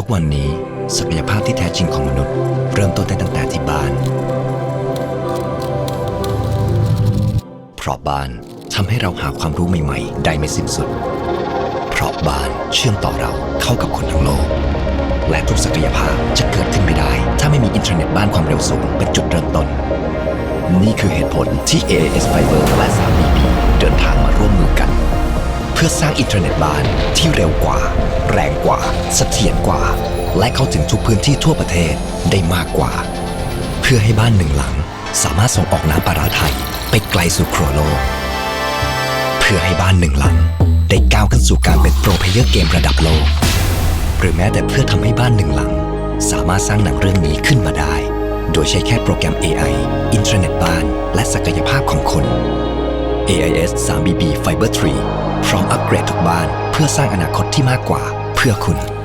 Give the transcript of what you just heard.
ทุกวันนี้ศักยภาพที่แท้จริงของมนุษย์ เริ่มต้นได้ตั้งแต่ที่บ้าน เพราะบ้านทำให้เราหาความรู้ใหม่ๆ ได้ไม่สิ้นสุด เพราะบ้านเชื่อมต่อเราเข้ากับคนทั้งโลก และทุกศักยภาพจะเกิดขึ้นไม่ได้ ถ้าไม่มีอินเทอร์เน็ตบ้านความเร็วสูงเป็นจุดเริ่มต้น นี่คือเหตุผลที่ AIS Fiber และ 3BB เดินทางมา อกันเพื่อสร้างอินเทอร์เน็ตบ้านที่เร็วกว่า แรงกว่าเสถียรกว่า และเข้าถึงทุกพื้นที่ทั่วประเทศได้มากกว่า เพื่อให้บ้านหนึ่งหลัง สามารถส่งออกน้ำปลาราไทย ไปไกลสู่ครัวโลก เพื่อให้บ้านหนึ่งหลัง ได้ก้าวขึ้นสู่การเป็นโปรเพเยอร์เกมระดับโลก หรือแม้แต่เพื่อทำให้บ้านหนึ่งหลัง สามารถสร้างหนังเรื่องนี้ขึ้นมาได้ โดยใช้แค่โปรแกรม AI อินเทอร์เน็ตบ้าน และศักยภาพของคน AIS 3BB Fiber 3 พร้อมอัปเกรดทุกบ้านเพื่อสร้างอนาคตที่มากกว่าเพื่อคุณ